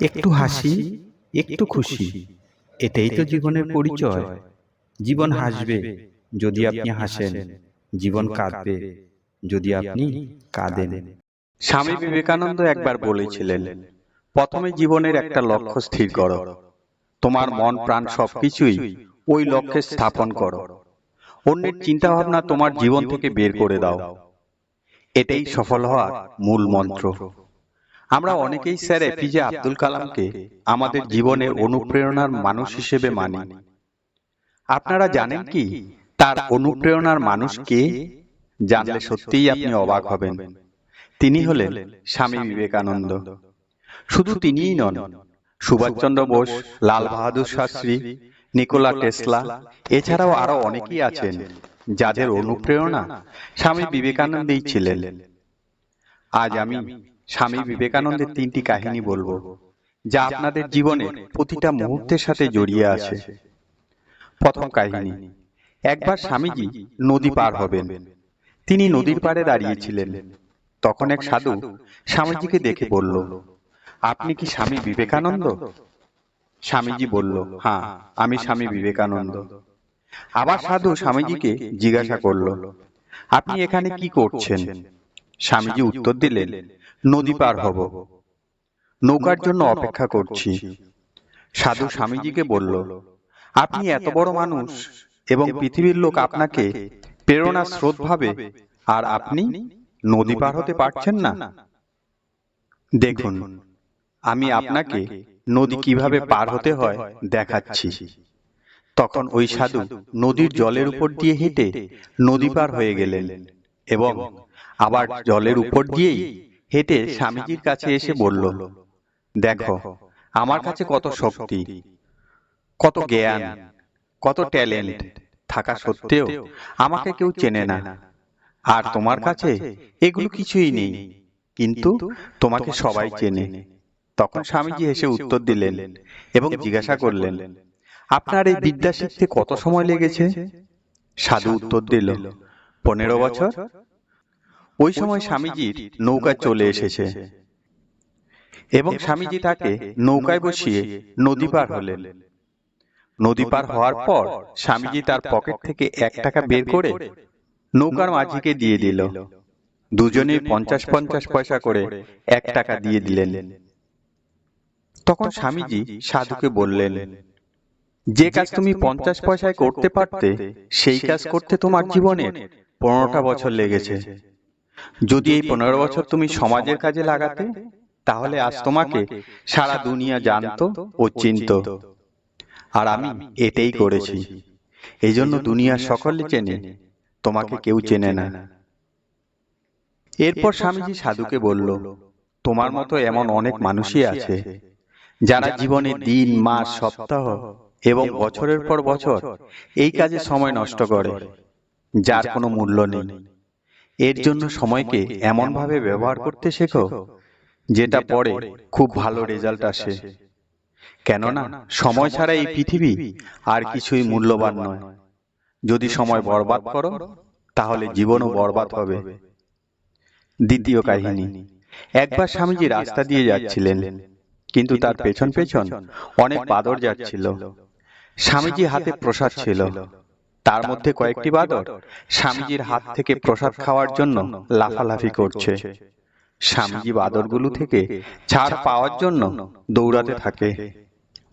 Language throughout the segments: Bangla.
একটু হাসি একটু খুশি। এটাই তো জীবনের পরিচয়। জীবন হাসবে যদি আপনি হাসেন। জীবন কাঁদবে যদি আপনি কাঁদেন। স্বামী বিবেকানন্দ একবার বলেছিলেন প্রথমে জীবনের একটা লক্ষ্য স্থির করো। তোমার মন প্রাণ সবকিছুই ওই লক্ষ্যে স্থাপন করো। অন্যের চিন্তা ভাবনা তোমার জীবন থেকে বের করে দাও। এটাই সফল হওয়ার মূল মন্ত্র। আমরা অনেকেই স্যার এপিজে আব্দুল কালামকে আমাদের জীবনের অনুপ্রেরণার মানুষ হিসেবে মানি। আপনারা জানেন কি? তার অনুপ্রেরণার মানুষ কে? জানলে সত্যিই আপনি অবাক হবেন। তিনি হলেন স্বামী বিবেকানন্দ। শুধু তিনিই নন সুভাষচন্দ্র বোস লাল বাহাদুর শাস্ত্রী নিকোলা টেসলা এছাড়াও আরও অনেকেই আছেন যাদের অনুপ্রেরণা স্বামী বিবেকানন্দেই ছিলেন। আজ আমি স্বামী বিবেকানন্দের তিনটি কাহিনী বলব যা আপনাদের জীবনের প্রতিটা মুহূর্তের সাথে জড়িয়ে আছে। প্রথম কাহিনী একবার স্বামীজি নদী পার হবেন। তিনি নদীর পাড়ে দাঁড়িয়েছিলেন। তখন এক সাধু স্বামীজিকে দেখে বলল আপনি কি স্বামী বিবেকানন্দ? স্বামীজি বলল হ্যাঁ আমি স্বামী বিবেকানন্দ। আবার সাধু স্বামীজিকে জিজ্ঞাসা করল আপনি এখানে কি করছেন? স্বামীজি উত্তর দিলেন নদী পার হব। নৌকার জন্য অপেক্ষা করছি। সাধু স্বামীজিকে বলল আপনি এত বড় মানুষ এবং পৃথিবীর লোক আপনাকে প্রেরণা স্রোত ভাবে আর আপনি নদী পার হতে পারছেন না। দেখুন আমি আপনাকে নদী কীভাবে পার হতে হয় দেখাচ্ছি। তখন ওই সাধু নদীর জলের উপর দিয়ে হেঁটে নদী পার হয়ে গেলেন এবং আবার জলের উপর দিয়েই হেঁটে স্বামীজির কাছে এসে বলল দেখো আমার কাছে কত শক্তি কত জ্ঞান কত ট্যালেন্ট থাকা সত্ত্বেও আমাকে কেউ চেনে না। আর তোমার কাছে এগুলো কিছুই নেই। কিন্তু তোমাকে সবাই চেনে। তখন স্বামীজি এসে উত্তর দিলেন এবং জিজ্ঞাসা করলেন আপনার এই বিদ্যা শিখতে কত সময় লেগেছে? সাধু উত্তর দিল পনেরো বছর? ওই সময় স্বামীজির নৌকা চলে এসেছে। এবং স্বামীজি তাকে নৌকায় বসিয়ে নদী পার হলেন। নদী পার হওয়ার পর স্বামীজি তার পকেট থেকে এক টাকা বের করে নৌকার মাঝিকে দিয়ে দিল। দুজনেই পঞ্চাশ পঞ্চাশ পয়সা করে এক টাকা দিয়ে দিলেন। তখন স্বামীজি সাধুকে বললেন যে কাজ তুমি পঞ্চাশ পয়সায় করতে পারতে সেই কাজ করতে তোমার জীবনের পনেরোটা বছর লেগেছে। যদি এই পনেরো বছর তুমি সমাজের কাজে লাগাতে তাহলে আজ তোমাকে সারা দুনিয়া জানতো ও চিনত। আর আমি এটাই করেছি। এই জন্য দুনিয়ার সকলে চেনে তোমাকে কেউ চেনে না। এরপর স্বামীজি সাধুকে বলল তোমার মতো এমন অনেক মানুষই আছে যারা জীবনে দিন মাস সপ্তাহ এবং বছরের পর বছর এই কাজে সময় নষ্ট করে যার কোনো মূল্য নেই। এর জন্য সময়কে এমনভাবে ব্যবহার করতে শেখো যেটা পরে খুব ভালো রেজাল্ট আসে। কেননা সময় ছাড়া এই পৃথিবী আর কিছুই মূল্যবান নয়। যদি সময় বরবাদ করো তাহলে জীবনও বরবাদ হবে। দ্বিতীয় কাহিনী। একবার স্বামীজি রাস্তা দিয়ে যাচ্ছিলেন কিন্তু তার পেছন পেছন অনেক বাদর যাচ্ছিল। স্বামীজি হাতে প্রসাদ ছিল। তার মধ্যে কয়েকটি বাদর স্বামীজির হাত থেকে প্রসাদ খাওয়ার জন্য লাফালাফি করছে। স্বামীজি বাদরগুলো থেকে ছাড় পাওয়ার জন্য দৌড়াতে থাকে।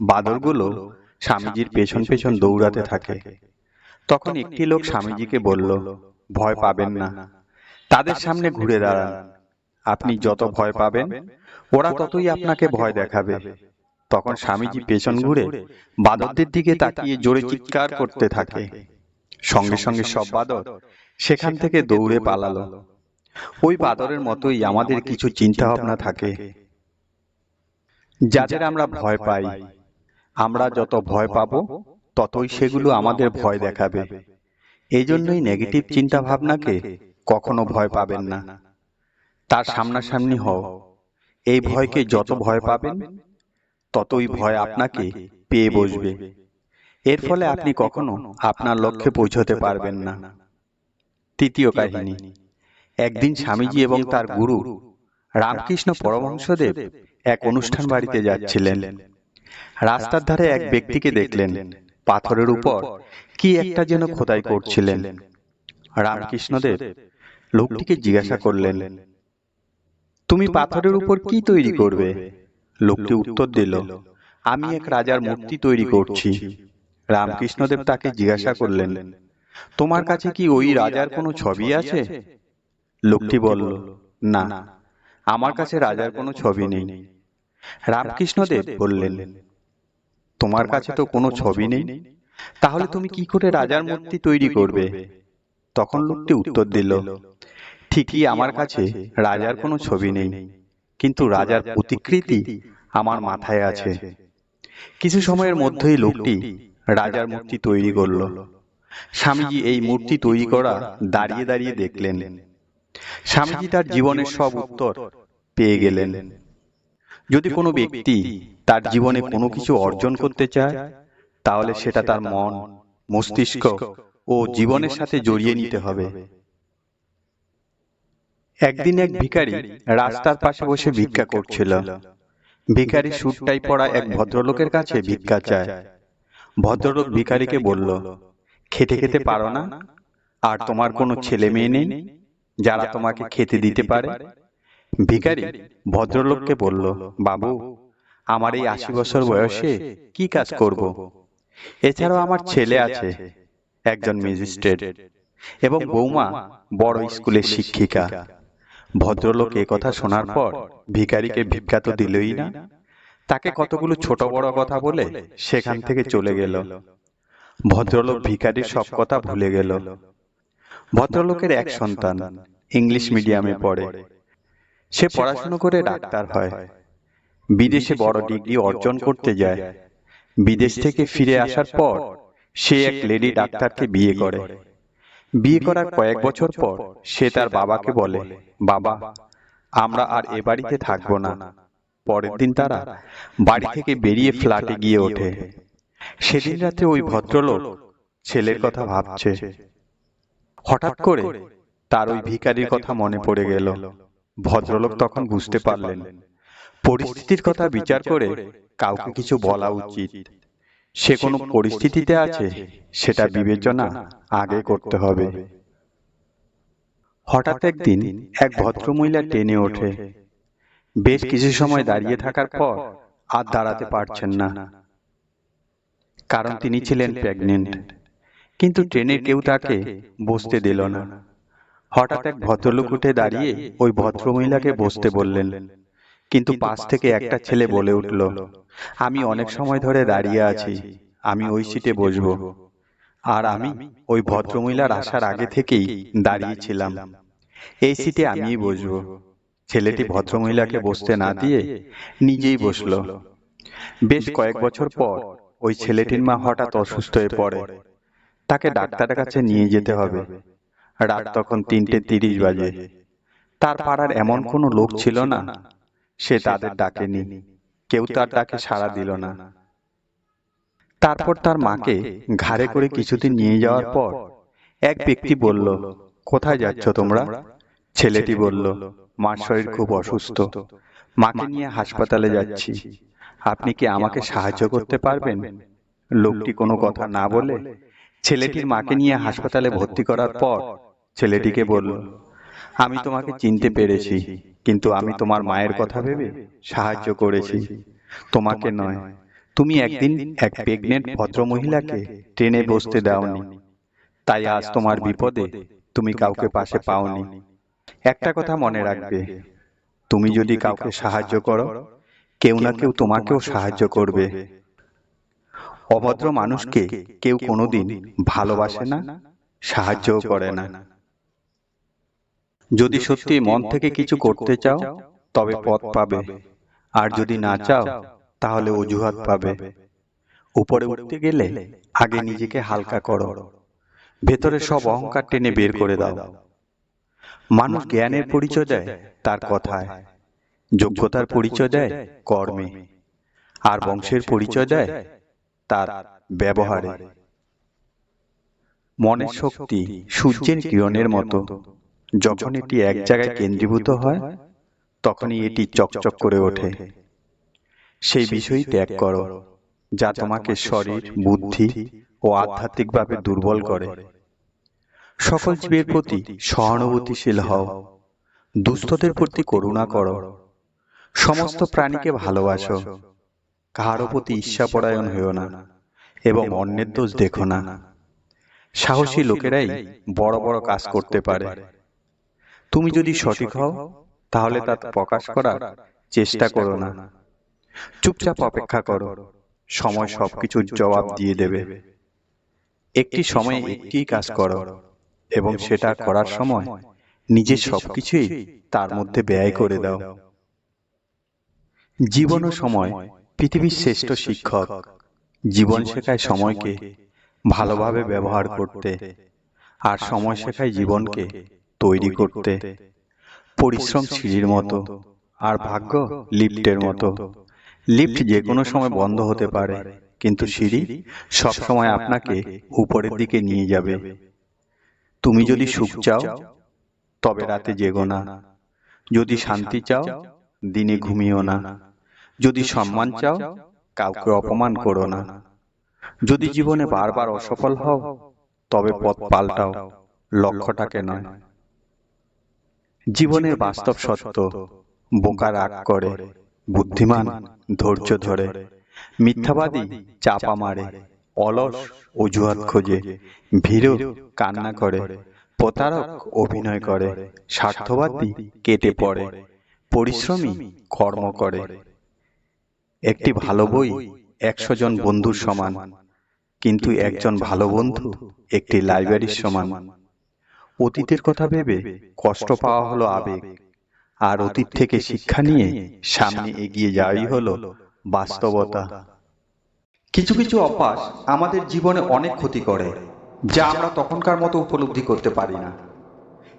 বাদরগুলো স্বামীজির পেছন পেছন দৌড়াতে থাকে। তখন একটি লোক স্বামীজিকে বলল ভয় পাবেন না। তাদের সামনে ঘুরে দাঁড়ান। আপনি যত ভয় পাবেন ওরা ততই আপনাকে ভয় দেখাবে। তখন স্বামীজি পেছন ঘুরে বাদরদের দিকে তাকিয়ে জোরে চিৎকার করতে থাকে সঙ্গে সঙ্গে সব বাদর সেখান থেকে দৌড়ে পালালো। ওই বাদরের মতোই আমাদের কিছু চিন্তা ভাবনা থাকে যাদের আমরা ভয় পাই। আমরা যত ভয় পাব ততই সেগুলো আমাদের ভয় দেখাবে। এই জন্যই নেগেটিভ চিন্তা ভাবনাকে কখনো ভয় পাবেন না। তার সামনাসামনি হও। এই ভয়কে যত ভয় পাবেন ততই ভয় আপনাকে পেয়ে বসবে। এর ফলে আপনি কখনো আপনার লক্ষ্যে পৌঁছতে পারবেন না। তৃতীয় কাহিনী। একদিন স্বামীজি এবং তার গুরু রামকৃষ্ণ পরমহংসদেব এক অনুষ্ঠান বাড়িতে যাচ্ছিলেন। রাস্তার ধারে এক ব্যক্তিকে দেখলেন। পাথরের উপর কি একটা যেন খোদাই করছিলেন। রামকৃষ্ণদেব লোকটিকে জিজ্ঞাসা করলেন, তুমি পাথরের উপর কি তৈরি করবে? লোকটি উত্তর দিল, আমি এক রাজার মূর্তি তৈরি করছি। রামকৃষ্ণদেব তাকে জিজ্ঞাসা করলেন, তোমার কাছে কি ওই রাজার কোনো ছবি আছে? লোকটি বলল, না, আমার কাছে রাজার কোনো ছবি নেই। রামকৃষ্ণদেব বললেন, তোমার কাছে তো কোনো ছবি নেই? তাহলে তুমি কি করে রাজার মূর্তি তৈরি করবে? তখন লোকটি উত্তর দিল, ঠিকই আমার কাছে রাজার কোনো ছবি নেই, কিন্তু রাজার প্রতিকৃতি আমার মাথায় আছে। কিছু সময়ের মধ্যেই লোকটি রাজার মূর্তি তৈরি করল। স্বামীজি এই মূর্তি তৈরি করা দাঁড়িয়ে দাঁড়িয়ে দেখলেন। স্বামীজি তার জীবনের সব উত্তর পেয়ে গেলেন। যদি কোনো ব্যক্তি তার জীবনে কোনো কিছু অর্জন করতে চায় তাহলে সেটা তার মন মস্তিষ্ক ও জীবনের সাথে জড়িয়ে নিতে হবে। একদিন এক ভিখারি রাস্তার পাশে বসে ভিক্ষা করছিল। ভিখারি সুটটাই পড়া এক ভদ্রলোকের কাছে ভিক্ষা চায়। ভদ্রলোক ভিখারিকে বলল, খেতে খেতে পারো না? আর তোমার কোনো ছেলে মেয়ে নেই যারা তোমাকে খেতে দিতে পারে? ভিখারি ভদ্রলোককে বলল, বাবু, আমার এই আশি বছর বয়সে কি কাজ করব? এছাড়াও আমার ছেলে আছে, একজন ম্যাজিস্ট্রেট এবং বৌমা বড় স্কুলের শিক্ষিকা। ভদ্রলোক কথা শোনার পর ভিকারিকে ভিক্ষা তো দিলই না। তাকে কতগুলো ছোট বড় কথা বলে সেখান থেকে চলে গেল। ভদ্রলোক ভিখারির সব কথা ভুলে গেল। ভদ্রলোকের এক সন্তান ইংলিশ মিডিয়ামে পড়ে। সে পড়াশুনো করে ডাক্তার হয়। বিদেশে বড় ডিগ্রি অর্জন করতে যায়। বিদেশ থেকে ফিরে আসার পর সে এক লেডি ডাক্তারকে বিয়ে করে। বিয়ে করার কয়েক বছর পর সে তার বাবাকে বলে বাবা আমরা আর এ বাড়িতে থাকব না। পরের দিন তারা বাড়ি থেকে বেরিয়ে ফ্ল্যাটে গিয়ে ওঠে। সেদিন রাতে ওই ভদ্রলোক ছেলের কথা ভাবছে। হঠাৎ করে তার ওই ভিখারির কথা মনে পড়ে গেল। ভদ্রলোক তখন বুঝতে পারলেন। পরিস্থিতির কথা বিচার করে কাউকে কিছু বলা উচিত। সে কোনো পরিস্থিতিতে আছে, সেটা বিবেচনা আগে করতে হবে। হঠাৎ একদিন এক ভদ্রমহিলা টেনে ওঠে। বেশ কিছু সময় দাঁড়িয়ে থাকার পর আর দাঁড়াতে পারছেন না। কারণ তিনি ছিলেন প্রেগনেন্ট কিন্তু ট্রেনের কেউ তাকে বসতে দিল না। হঠাৎ এক ভদ্রলোক উঠে দাঁড়িয়ে ওই ভদ্রমহিলাকে বসতে বললেন। কিন্তু পাশ থেকে একটা ছেলে বলে উঠল আমি অনেক সময় ধরে দাঁড়িয়ে আছি। আমি ওই সিটে বসবো। আর আমি ওই ভদ্রমহিলার আসার আগে থেকেই দাঁড়িয়েছিলাম। এই সিটে আমিই বসবো। ছেলেটি ভদ্রমহিলাকে বসতে না দিয়ে নিজেই বসল। বেশ কয়েক বছর পর ওই ছেলেটির মা হঠাৎ অসুস্থ হয়ে পড়ে। তাকে ডাক্তারের কাছে নিয়ে যেতে হবে। রাত তখন তিনটে তিরিশ বাজে। তার পাড়ার এমন কোনো লোক ছিল না সে তাদের ডাকেনি। কেউ তার ডাকে সাড়া দিল না। তারপর তার মাকে ঘাড়ে করে কিছুদিন নিয়ে যাওয়ার পর এক ব্যক্তি বলল কোথায় যাচ্ছ তোমরা? ছেলেটি বলল মার শরীর খুব অসুস্থ। মাকে নিয়ে হাসপাতালে যাচ্ছি। আপনি কি আমাকে সাহায্য করতে পারবেন? লোকটি কোনো কথা না বলে ছেলেটির মাকে নিয়ে হাসপাতালে ভর্তি করার পর ছেলেটিকে বলল আমি তোমাকে চিনতে পেরেছি কিন্তু আমি তোমার মায়ের কথা ভেবে সাহায্য করেছি। তোমাকে নয় তুমি একদিন এক প্রেগনেন্ট ভদ্রমহিলাকে ট্রেনে বসতে দাওনি। তাই আজ তোমার বিপদে তুমি কাউকে পাশে পাওনি। একটা কথা মনে রাখবে। তুমি যদি কাউকে সাহায্য করো, কেউ না কেউ তোমাকেও সাহায্য করবে। অভদ্র মানুষকে কেউ কোনোদিন ভালোবাসে না, সাহায্যও করে না। যদি সত্যি মন থেকে কিছু করতে চাও, তবে পথ পাবে। আর যদি না চাও, তাহলে অজুহাত পাবে। উপরে উঠতে গেলে আগে নিজেকে হালকা করো। ভেতরে সব অহংকার টেনে বের করে দাও। মানুষ জ্ঞানের পরিচয় দেয়, তার কথায়। যোগ্যতার পরিচয় দেয়, কর্মে। আর বংশের পরিচয় দেয়, তার ব্যবহারে। মনের শক্তি সূর্যের কিরণের মতো। যখন এটি এক জায়গায় কেন্দ্রীভূত হয়, তখনই এটি চকচক করে ওঠে। সেই বিষয়ই ত্যাগ করো, যা তোমাকে শরীর, বুদ্ধি ও আধ্যাত্মিকভাবে দুর্বল করে। সকল জীবের প্রতি সহানুভূতিশীল হও। দুস্থদের প্রতি করুণা করো। সমস্ত প্রাণীকে ভালোবাসো। কাহারও প্রতি ঈর্ষাপরায়ণ হইও না এবং অন্যের দোষ দেখো না। সাহসী লোকেরাই বড় বড় কাজ করতে পারে। তুমি যদি সঠিক হও তাহলে তা প্রকাশ করার চেষ্টা করো না। চুপচাপ অপেক্ষা করো। সময় সবকিছুর জবাব দিয়ে দেবে। একটি সময়ে একটি কাজ করো। এবং সেটা করার সময় নিজের সবকিছুই তার মধ্যে ব্যয় করে দাও। জীবন ও সময় পৃথিবীর শ্রেষ্ঠ শিক্ষক। জীবন শেখায় সময়কে ভালোভাবে ব্যবহার করতে আর সময় শেখায় জীবনকে তৈরি করতে। পরিশ্রম সিঁড়ির মতো আর ভাগ্য লিফটের মতো। লিফট যে কোনো সময় বন্ধ হতে পারে কিন্তু সিঁড়ি সব সময় আপনাকে উপরের দিকে নিয়ে যাবে। তুমি যদি সুখ চাও তবে রাতে জেগো না। যদি শান্তি চাও দিনে ঘুমিও না। যদি সম্মান চাও কাউকে অপমান করো না। যদি জীবনে বারবার অসফল হও তবে পথ পাল্টাও। লক্ষ্যটাকে নয়। জীবনের বাস্তব সত্য বোকা রাগ করে। বুদ্ধিমান ধৈর্য ধরে। মিথ্যাবাদী চাপা মারে। অলস অজুহাত খোঁজে, ভীরু কান্না করে, প্রতারক অভিনয় করে, স্বার্থবাদী কেটে পড়ে, পরিশ্রমী কর্ম করে। একটি ভালো বই একশো জন বন্ধুর সমান, কিন্তু একজন ভালো বন্ধু একটি লাইব্রেরির সমান। অতীতের কথা ভেবে কষ্ট পাওয়া হলো আবেগ, আর অতীত থেকে শিক্ষা নিয়ে সামনে এগিয়ে যাওয়াই হলো বাস্তবতা। কিছু কিছু অভ্যাস আমাদের জীবনে অনেক ক্ষতি করে, যা আমরা তখনকার মতো উপলব্ধি করতে পারি না।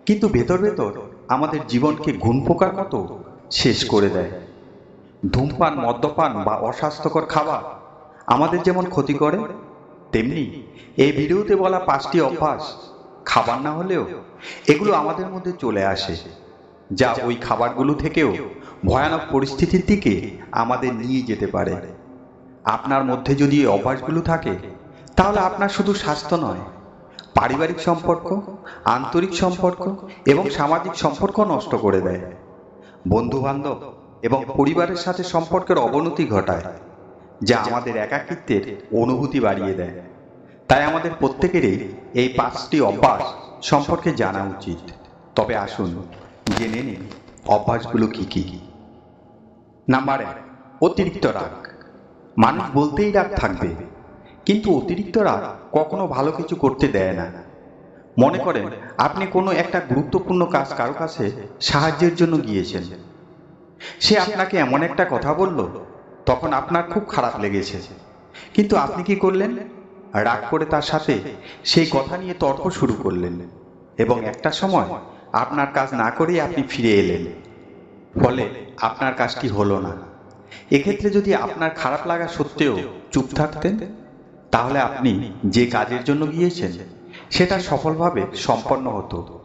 কিন্তু ভেতর ভেতর আমাদের জীবনকে ঘুণ পোকার মতো শেষ করে দেয়। ধূমপান, মদ্যপান বা অস্বাস্থ্যকর খাবার আমাদের যেমন ক্ষতি করে, তেমনি এই ভিডিওতে বলা পাঁচটি অভ্যাস খাবার না হলেও এগুলো আমাদের মধ্যে চলে আসে, যা ওই খাবারগুলো থেকেও ভয়ানক পরিস্থিতির দিকে আমাদের নিয়ে যেতে পারে। আপনার মধ্যে যদি এই অভ্যাসগুলো থাকে, তাহলে আপনার শুধু স্বাস্থ্য নয়, পারিবারিক সম্পর্ক, আন্তরিক সম্পর্ক এবং সামাজিক সম্পর্ক নষ্ট করে দেয়। বন্ধু বান্ধব এবং পরিবারের সাথে সম্পর্কের অবনতি ঘটায়, যা আমাদের একাকিত্বের অনুভূতি বাড়িয়ে দেয়। তাই আমাদের প্রত্যেকেরই এই পাঁচটি অভ্যাস সম্পর্কে জানা উচিত। তবে আসুন, জেনে নিন অভ্যাসগুলো কি কি। নাম্বার এক, অতিরিক্ত রাগ। মানুষ বলতেই রাগ থাকবে, কিন্তু অতিরিক্ত রাগ কখনো ভালো কিছু করতে দেয় না। মনে করেন, আপনি কোনো একটা গুরুত্বপূর্ণ কাজ কারও কাছে সাহায্যের জন্য গিয়েছেন। সে আপনাকে এমন একটা কথা বলল, তখন আপনার খুব খারাপ লেগেছে। কিন্তু আপনি কি করলেন? রাগ করে তার সাথে সেই কথা নিয়ে তর্ক শুরু করলেন এবং একটা সময় আপনার কাজ না করেই আপনি ফিরে এলেন। ফলে আপনার কাজটি হলো না? এক্ষেত্রে যদি আপনার খারাপ লাগা সত্ত্বেও চুপ থাকতেন, তাহলে আপনি যে কাজের জন্য গিয়েছেন, সেটা সফলভাবে সম্পন্ন হতো।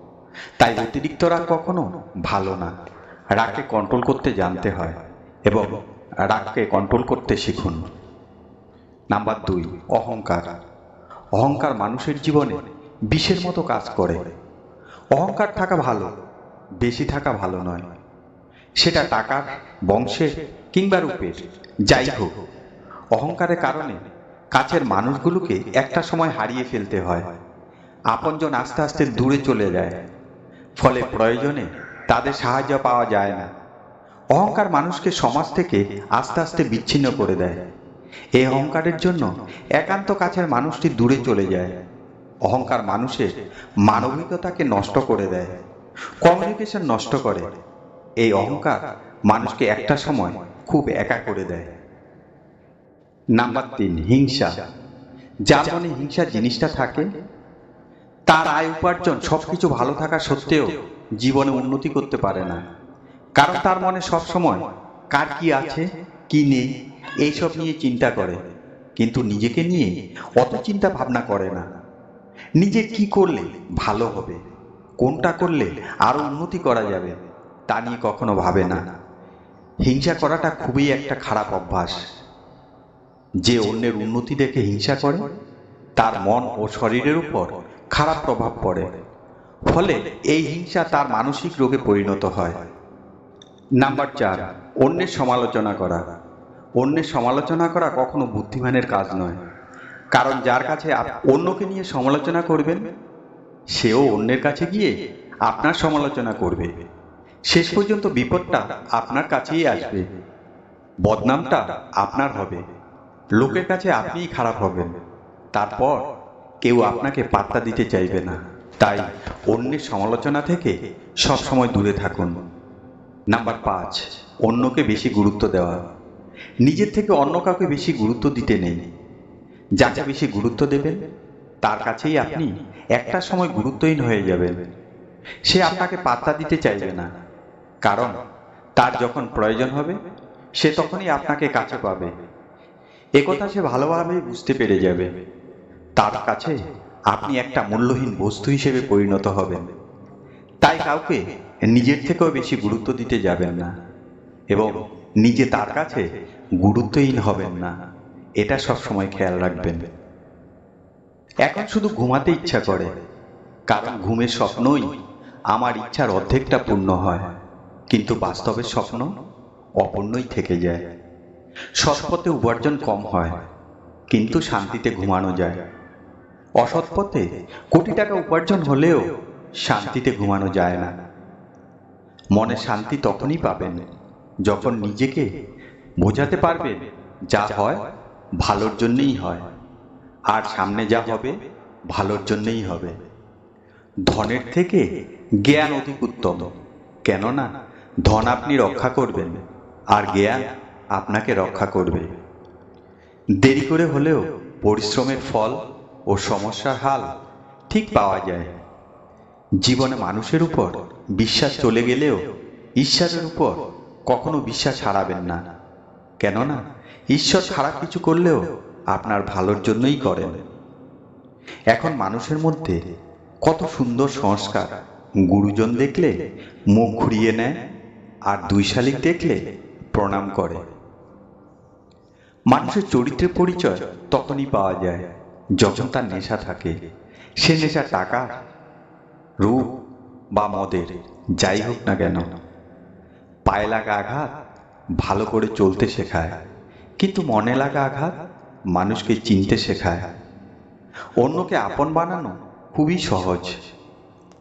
তাই অতিরিক্ত রাগ কখনো ভালো না। রাগকে কন্ট্রোল করতে জানতে হয় এবং রাগকে কন্ট্রোল করতে শিখুন। নাম্বার দুই, অহংকার। অহংকার মানুষের জীবনে বিষের মতো কাজ করে। অহংকার থাকা ভালো, বেশি থাকা ভালো নয়। সেটা টাকার, বংশের কিংবা রূপের? যাই হোক, অহংকারের কারণে কাছের মানুষগুলোকে একটা সময় হারিয়ে ফেলতে হয়। আপনজন আস্তে আস্তে দূরে চলে যায়। ফলে প্রয়োজনে তাদের সাহায্য পাওয়া যায় না। অহংকার মানুষকে সমাজ থেকে আস্তে আস্তে বিচ্ছিন্ন করে দেয়। এই অহংকারের জন্য একান্ত কাছের মানুষটি দূরে চলে যায়। অহংকার মানুষের মানবিকতাকে নষ্ট করে দেয়, কমিউনিকেশন নষ্ট করে। এই অহংকার মানুষকে একটা সময় খুব একা করে দেয়। নাম্বার তিন হিংসা। যার মনে হিংসা জিনিসটা থাকে তার আয় উপার্জন সবকিছু ভালো থাকা সত্ত্বেও জীবনে উন্নতি করতে পারে না। কারণ তার মনে সব সময় কার কি আছে কি নেই এইসব নিয়ে চিন্তা করে। কিন্তু নিজেকে নিয়ে অত চিন্তা ভাবনা করে না। নিজে কি করলে ভালো হবে কোনটা করলে আরও উন্নতি করা যাবে তা নিয়ে কখনো ভাবে না। হিংসা করাটা খুবই একটা খারাপ অভ্যাস। যে অন্যের উন্নতি দেখে হিংসা করে, তার মন ও শরীরের উপর খারাপ প্রভাব পড়ে। ফলে এই হিংসা তার মানসিক রোগে পরিণত হয়। নাম্বার চার, অন্যের সমালোচনা করা। অন্যের সমালোচনা করা কখনো বুদ্ধিমানের কাজ নয়। কারণ যার কাছে অন্যকে নিয়ে সমালোচনা করবেন, সেও অন্যের কাছে গিয়ে আপনার সমালোচনা করবে। শেষ পর্যন্ত বিপদটা আপনার কাছেই আসবে। বদনামটা আপনার হবে। লোকের কাছে আপনিই খারাপ হবেন। তারপর কেউ আপনাকে পাত্তা দিতে চাইবে না। তাই অন্যের সমালোচনা থেকে সব সময় দূরে থাকুন। নাম্বার পাঁচ, অন্যকে বেশি গুরুত্ব দেওয়া। নিজের থেকে অন্য কাউকে বেশি গুরুত্ব দিতে নেই। যাকে বেশি গুরুত্ব দেবেন, তার কাছেই আপনি একটা সময় গুরুত্বহীন হয়ে যাবেন। সে আপনাকে পাত্তা দিতে চাইবে না। কারণ, তার যখন প্রয়োজন হবে, সে তখনই আপনাকে কাছে পাবে। একথা সে ভালোভাবে বুঝতে পেরে যাবে। তার কাছে আপনি একটা মূল্যহীন বস্তু হিসেবে পরিণত হবেন। তাই কাউকে নিজের থেকেও বেশি গুরুত্ব দিতে যাবেন না এবং নিজে তার কাছে গুরুত্বহীন হবেন না। এটা সবসময় খেয়াল রাখবেন। এখন শুধু ঘুমাতে ইচ্ছা করে, কারণ ঘুমের স্বপ্নই আমার ইচ্ছার অর্ধেকটা পূর্ণ হয়। কিন্তু বাস্তবের স্বপ্ন অপূর্ণই থেকে যায়। সৎ পথে উপার্জন কম হয়, কিন্তু শান্তিতে ঘুমানো যায়। অসৎ পথে কোটি টাকা উপার্জন হলেও শান্তিতে ঘুমানো যায় না। মনে শান্তি তখনই পাবেন যখন নিজেকে বোঝাতে পারবেন যা হয় ভালোর জন্যেই হয়, আর সামনে যা হবে ভালোর জন্যেই হবে। ধনের থেকে জ্ঞান অধিক উত্তম, কেননা ধন আপনি রক্ষা করবেন, আর জ্ঞান আপনাকে রক্ষা করবে। দেরি করে হলেও পরিশ্রমের ফল ও সমস্যার হাল ঠিক পাওয়া যায়। জীবনে মানুষের উপর বিশ্বাস চলে গেলেও ঈশ্বরের উপর কখনো বিশ্বাস হারাবেন না। কেননা, ঈশ্বর খারাপ কিছু করলেও আপনার ভালোর জন্যই করেন। এখন মানুষের মধ্যে কত সুন্দর সংস্কার, গুরুজন দেখলে মুখ ঘুরিয়ে নেয় আর দুই শালিক দেখলে প্রণাম করে। মানুষের চরিত্রের পরিচয় তখনই পাওয়া যায় যখন তার নেশা থাকে। সে নেশা টাকা, রূপ বা মদের, যাই হোক না কেন। পায়ে লাগা আঘাত ভালো করে চলতে শেখায়, কিন্তু মনে লাগা আঘাত মানুষকে চিনতে শেখায়। অন্যকে আপন বানানো খুবই সহজ।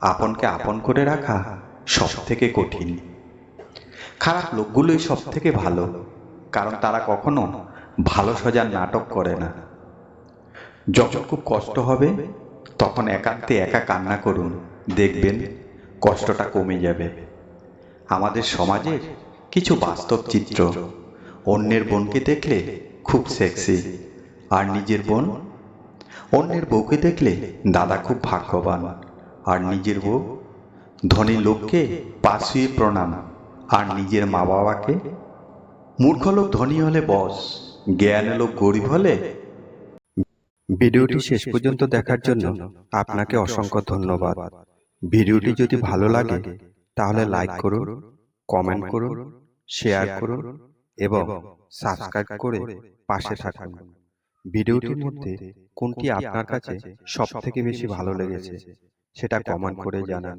আপনকে আপন করে রাখা সব থেকে কঠিন। খারাপ লোকগুলোই সব থেকে ভালো, কারণ তারা কখনো ভালো সজার নাটক করে না। যখন খুব কষ্ট হবে, তখন একান্তে একা কান্না করুন, দেখবেন কষ্টটা কমে যাবে। আমাদের সমাজের কিছু বাস্তব চিত্র, অন্যের বোনকে দেখলে খুব সেক্সি আর নিজের বোন? অন্যের বউকে দেখলে দাদা খুব ভাগ্যবান, আর নিজের বউ? ধনী লোককে পাশুয়ে প্রণাম। আর নিজের মা বাবাকে মূর্খ লোক ধনী হলে বস, জ্ঞান লোক গরিব হলে? ভিডিওটি শেষ পর্যন্ত দেখার জন্য আপনাকে অসংখ্য ধন্যবাদ। ভিডিওটি যদি ভালো লাগে, তাহলে লাইক করুন কমেন্ট করুন শেয়ার করুন এবং সাবস্ক্রাইব করে পাশে থাকুন। ভিডিওটির মধ্যে কোনটি আপনার কাছে সব থেকে বেশি ভালো লেগেছে, সেটা কমেন্ট করে জানান।